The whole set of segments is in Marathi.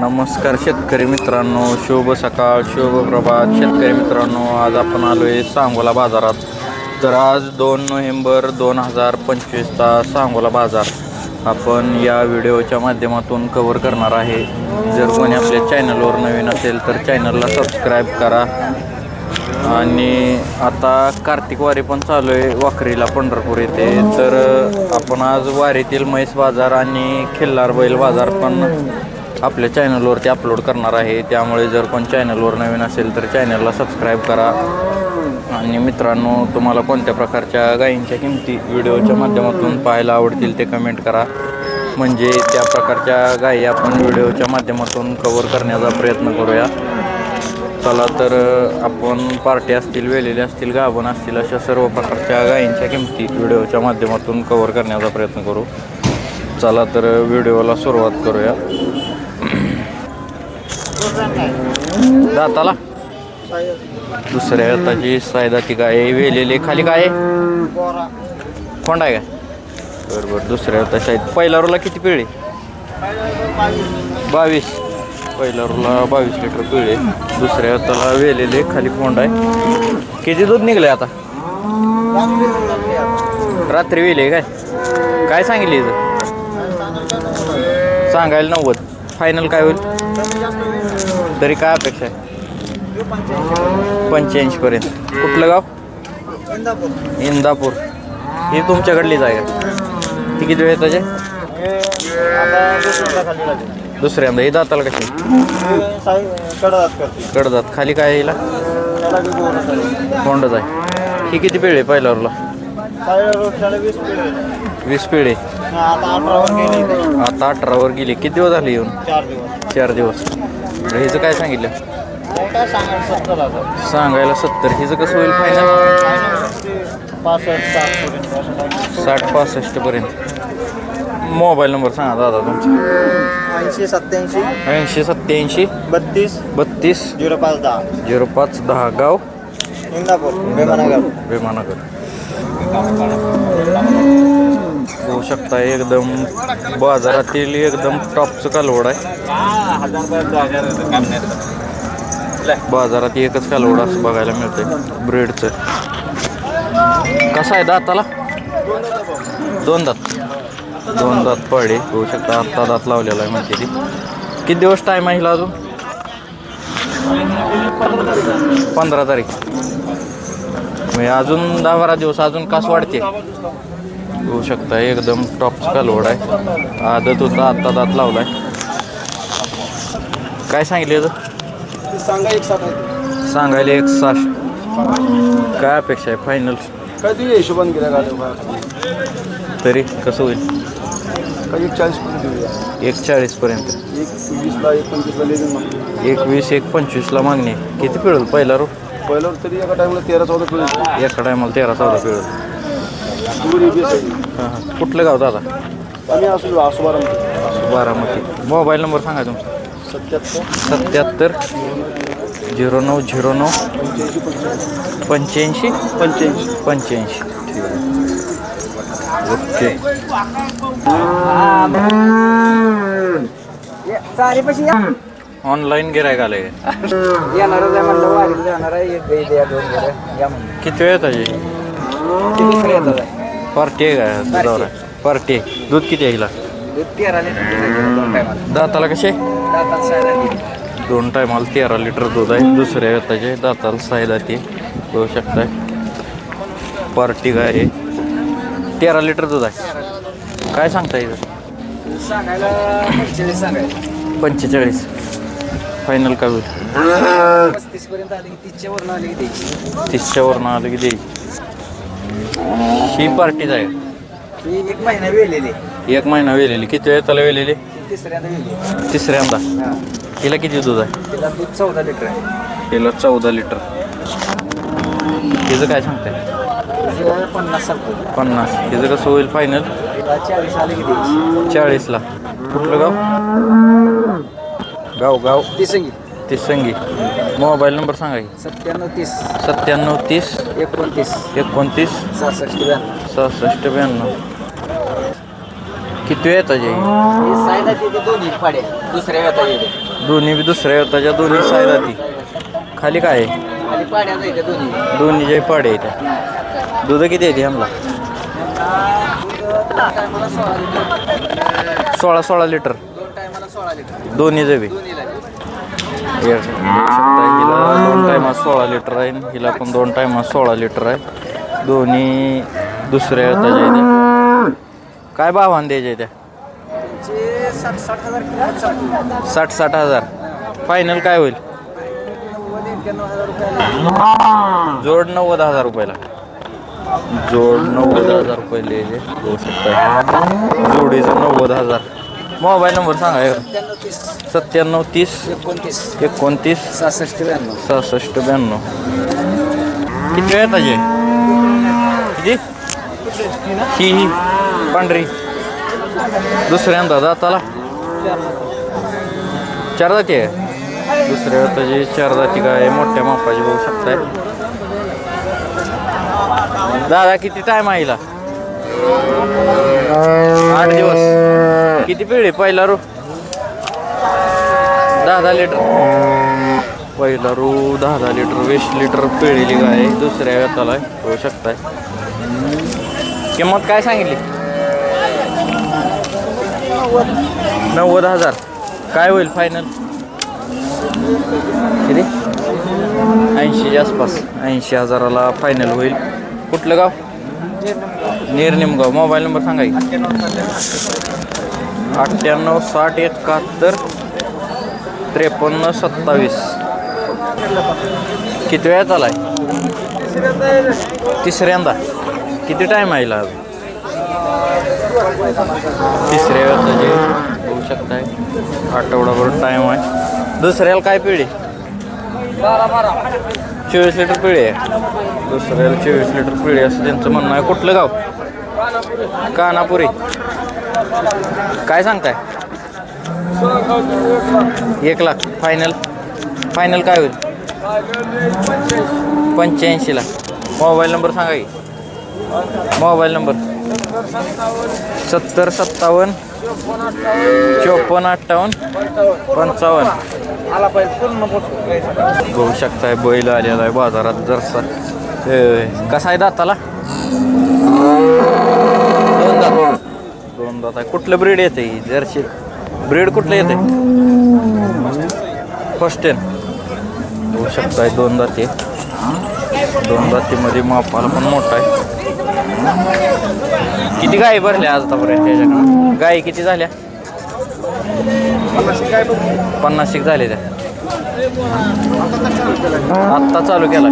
नमस्कार शेतकरी मित्रांनो शुभ सकाळ शुभ प्रभात. शेतकरी मित्रांनो आज आपण आलो आहे सांगोला बाजारात. तर आज दोन नोव्हेंबर दोन हजार पंचवीसचा सांगोला बाजार आपण या व्हिडिओच्या माध्यमातून कवर करणार आहे. जर कोणी आपल्या चॅनलवर नवीन असेल तर चॅनलला सबस्क्राईब करा. आणि आता कार्तिक वारी पण चालू आहे वाखरीला पंढरपूर येथे तर आपण आज वारीतील म्हैस बाजार आणि खिल्लार बैल बाजार पण आपल्या चॅनलवरती अपलोड करणार आहे. त्यामुळे जर कोण चॅनलवर नवीन असेल तर चॅनलला सबस्क्राईब करा. आणि मित्रांनो तुम्हाला कोणत्या प्रकारच्या गायींच्या किमती व्हिडिओच्या माध्यमातून पाहायला आवडतील ते कमेंट करा. म्हणजे त्या प्रकारच्या गायी आपण व्हिडिओच्या माध्यमातून कवर करण्याचा प्रयत्न करूया. चला तर आपण पार्टी असतील वेलेले असतील गाभण असतील अशा सर्व प्रकारच्या गायींच्या किमती व्हिडिओच्या माध्यमातून कवर करण्याचा प्रयत्न करू. चला तर व्हिडिओला सुरुवात करूया. दाताला. दुसऱ्या हाताची सायदाची गाय वेलेली वेलेले खाली काय? आहे आहे का? बरं बरं दुसऱ्या हाताची आहेत पहिल्या रोला किती पिळे बावीस. पहिल्या रोला बावीस लिटर पिळे दुसऱ्या हाताला वेलेले खाली कोंड आहे. किती दूध निघले आता? रात्री वेले काय? काय सांगितली इथं? सांगायला नव्वद. फायनल काय होईल? तरी काय अपेक्षा आहे? पंच्याऐंशी पर्यंत. कुठलं गाव? इंदापूर. ही तुमच्याकडलीच आहे का? ती किती वेळ त्याचे दुसऱ्यांदा. ही दाताला कशी? कडदात. खाली काय येईल कोंडच आहे. ही किती पिळे पहिल्यावरला? वीस पिळे. आता अठरावर गेली किती दिवस झाले येऊन? चार दिवस. तर हिचं काय सांगितलं? सांगायला सत्तर हिचं कसं होईल फायनल साठ पासष्ट पर्यंत. मोबाईल नंबर सांगा दादा तुमचा. ऐंशी सत्याऐंशी ऐंशी सत्याऐंशी बत्तीस. बत्तीस. झिरो पाच दहा. झिरो पाच दहा गाव. इंदापूर बेमानगर विमानगर होऊ शकता. एकदम बाजारातील एकदम टॉपचं कालवड आहे. बाजारात एकच कालवड असं बघायला मिळते ब्रेडचं. कसं आहे दाताला? दोन दात. दोन दात पडे. होऊ शकता. आत्ता दात लावलेला आहे म्हणते ती. किती दिवस टाईम आहे हिला अजून? पंधरा तारीख. म्हणजे अजून दहा बारा दिवस. अजून कास वाढते? होऊ शकता एकदम टॉप कालवड आहे. आदत होता आत्ता दात लावलाय. काय सांगितले तर सांगा एक सांगायला एक साठ. काय अपेक्षा आहे फायनल काय तुझ्या हिशोबाने तरी कसं होईल? एक चाळीस पर्यंत देऊया एक चाळीसपर्यंत एक वीसला एक पंचवीसला एक वीस एक पंचवीसला मागणी. आहे. किती पिळल पहिला रो पहिल्यावर तरी एका टाईमला तेरा चौदा किलो एका टायमाला तेरा चौदा पिळल आहे हां हां कुठलं गाव दादा? आम्ही असू असू बारा बारामती मोबाईल नंबर सांगा तुमचा. सत्याहत्तर. सत्याहत्तर झिरो नऊ झिरो नऊ पंच्याऐंशी पंच्याऐंशी. पंच्याऐंशी. पंच्याऐंशी ओके. पशी ऑनलाईन गिरायक आले येणारच आहे म्हणलं वारीला जाणार आहे एक गाई द्या दोन घरं या म्हणून किती वेळ येतात? दुसरं येतात? पार्टी आहे. का दुधावर पार्टी आहे दूध किती आहे हिला? दूध तेरा लिटर दोन टायमाला दाताला कसे? दातात सायला दिली दोन टायमाला तेरा लिटर दूध आहे. दुसऱ्या येताचे दाताला साई दाती बघू शकताय. पार्टी काय आहे? तेरा लिटर दूध आहे. काय सांगता सांगायला पंचेचाळीस सांगायला पंचेचाळीस. फायनल काय होईल? पस्तीस पर्यंत आली की तीसच्या वरून आली की द्यायची तीसच्यावरनं आलं की देईल ही पार्टीच आहे. ही एक महिना वेलेली. एक महिना वेलेली. किती वेळ त्याला वेलेली? तिसऱ्यांदा वेली तिसऱ्यांदा. हा. हिला किती दूध आहे? तिला दूध चौदा लिटर आहे. हिला चौदा लिटर. हिचं काय सांगताय? तिला पन्नास सांगतो पन्नास. हिचं कसं होईल फायनल तिला चाळीस आली की द्यायची चाळीसला. कुठलं गाव? गाव गाव ती संगी तीस संगी. मोबाईल नंबर सांगा की. सत्त्याण्णव तीस. सत्त्याण्णव तीस. एकोणतीस. एकोणतीस. सहासष्ट ब्याण्णव. सहासष्ट ब्याण्णव. किती येतात दोन्ही पाड्या दुसऱ्या येते दोन्ही बी दुसऱ्या येताच्या दोन्ही सायदाती खाली काय आहे? आणि पाड्या जायच्या दोन्ही. दोन्ही जे पाडे त्या. दूध किती येते ह्यांना? दोन टायमाला सोळा लिटर. सोळा सोळा लिटर. दोन टायमाला सोळा लिटर. दोन्ही जबी दोन्हीला बघू शकता हिला दोन टायमात सोळा लिटर आहे हिला पण दोन टायमात सोळा लिटर आहे. दोन्ही दुसऱ्या त्याच्या इथे. काय भावान द्यायच्या त्या साठ साठ हजार. फायनल काय होईल? जोड नव्वद हजार रुपयाला. जोड नव्वद हजार रुपये लिहिले. जोडीचं नव्वद हजार. मोबाईल नंबर सांगा एक. सत्त्याण्णव तीस. एकोणतीस. एकोणतीस. सहासष्ट ब्याण्णव. सहासष्ट ब्याण्णव. किती वेळ ताजे किती? ही ही. पांढरी. दुसऱ्यांदा दाताला. चार जाती आहे. दुसऱ्या ताजी चार जाती काय मोठ्या मापाची बघू शकताय. दादा किती टाइम आहे हिला? आठ दिवस. किती पिळे पहिला रो. दहा दहा लिटर. पहिला रो दहा दहा लिटर वीस लिटर पिळेली गाय. दुसऱ्या व्यताला होऊ शकताय. किंमत काय सांगितली? नव्वद हजार. काय होईल फायनल किती? ऐंशीच्या आसपास. ऐंशी हजाराला फायनल होईल. कुठलं गाव? निर्निमगाव. मोबाईल नंबर सांगा अठ्ठ्याण्णव साठ एकाहत्तर त्रेपन्न सत्तावीस. किती वेळात आला आहे तिसऱ्यांदा. किती टाईम आहे हिला तिसऱ्या वेळात जे होऊ शकताय. आठवडाभर टाईम आहे. दुसऱ्याला काय पिढी? चोवीस लिटर पिढी आहे. दुसऱ्याला चोवीस लिटर पिढी असं त्यांचं म्हणणं आहे. कुठलं गाव? कानापुरी. काय सांगताय? एक लाख. फायनल फायनल काय होईल? पंच्याऐंशीला मोबाईल नंबर सांगा की. मोबाईल नंबर सत्तर सत्तावन्न. चोपन्न अठ्ठावन्न. पंचावन्न. आला पाहिजे बघू शकताय बैल आलेला आहे बाजारात जरसा. कसा आहे दाताला? आता कुठलं ब्रीड येते ही? जर्सी. ब्रीड कुठलं येते फर्स्ट टेन बघू शकताय दोन जाती. दोन जातीमध्ये मापाला पण मोठा आहे. किती गायी भरल्या आजतापर्यंत त्याच्याकडं? गायी किती झाल्या? पन्नास एक झाले त्या. आत्ता चालू केला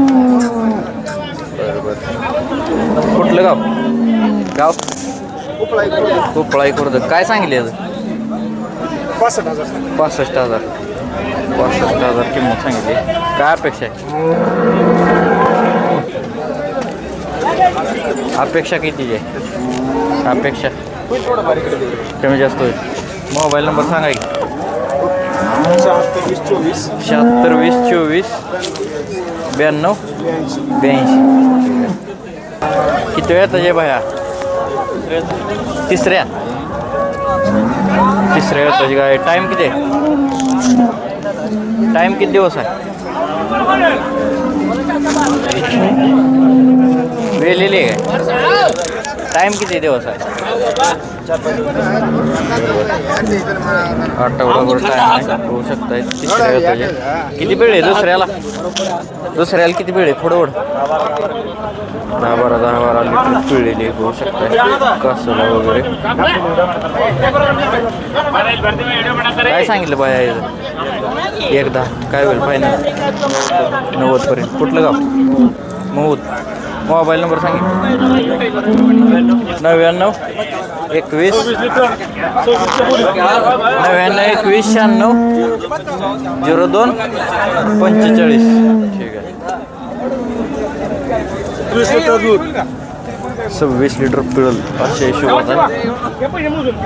बरं बरं कुठलं गाव? गाव? उपळाई खुर्द काय सांगितले पासष्ट हजार पासष्ट हजार. पासष्ट हजार किंमत सांगितली. काय अपेक्षा आहे? अपेक्षा किती आहे? अपेक्षा. थोडं बारीकडे दे कमी जास्त होईल. मोबाईल नंबर सांगा की. शहात्तर वीस चोवीस. शहात्तर वीस चोवीस. ब्याण्णव. ब्याऐंशी. किती वेळात आहे बाया? तिसऱ्या तिसऱ्या टाइम काय टाईम आहे टाईम किती दिवस टाईम किती दिवस आठवडाभर टाईम आहे होऊ शकताय. तिसऱ्या वेळात किती वेळ आहे? दुसऱ्याला? दुसऱ्याला किती वेळ आहे? पुढं ओढ. दहा बारा दहा बारा लिटर पिळलेली होऊ शकताय. कासला वगैरे. काय सांगितलं बाया? एकदा. काय होईल? फायनल नव्वदपर्यंत. कुठलं गाव? महूद मोबाईल नंबर सांगितलं नव्याण्णव एकवीस. नव्याण्णव एकवीस शहाण्णव झिरो दोन पंचेचाळीस. ठीक आहे. सव्वीस लिटर पिळल असे हिशोबात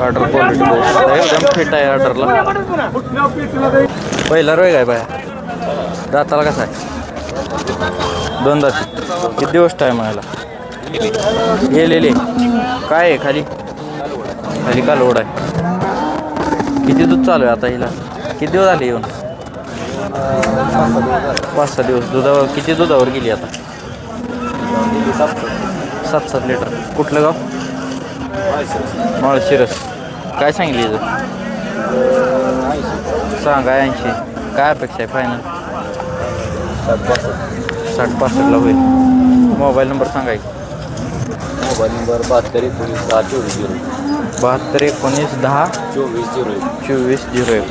ऑर्डर क्वालिटी एकदम फिट आहे ऑर्डरला पहिला रोय काय बाया? दाताला कसा आहे? दोनदा. किती दिवस टाईम आहे याला? गेलेले. काय आहे खाली? खाली कालवड आहे? किती दूध चालू आहे आता हिला? किती दिवस आले येऊन? पाच सहा दिवस. दुधावर किती दुधावर गेली आता? सात सात लिटर. कुठलं गाव? माळशिरस. काय सांगितली इथं? सांगा ऐंशी. काय अपेक्षा आहे फायनल साठ पासष्टला होईल. मोबाईल नंबर सांगा की. मोबाईल नंबर बहात्तर एकोणीस सहा चोवीस झिरो बहात्तर एकोणीस दहा चोवीस झिरो एक. चोवीस झिरो एक.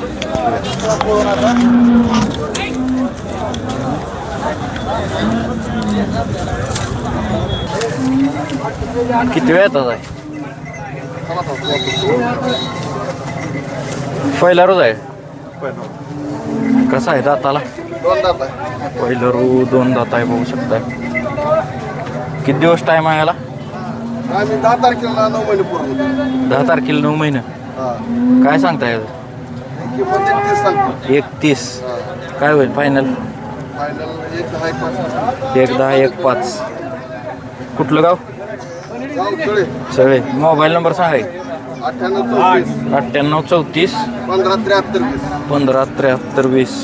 किती वेळ येतात आहे? पहिला रोज आहे? कसा आहे दाताला? पहिलं रू दोन दात आहे बघू शकताय. किती दिवस टाईम आहे याला? दहा तारखेला नऊ महिने पूर्ण दहा तारखेला नऊ महिने. हां. काय सांगताय? याचं? किंमत एकतीस सांगतो. काय होईल फायनल एक दहा एक पाच. कुठलं गाव? सगळे मोबाईल नंबर सांगाय. अठ्ठ्याण्णव चौतीस. अठ्ठ्याण्णव चौतीस. पंधरा त्र्याहत्तर वीस. पंधरा त्र्याहत्तर वीस.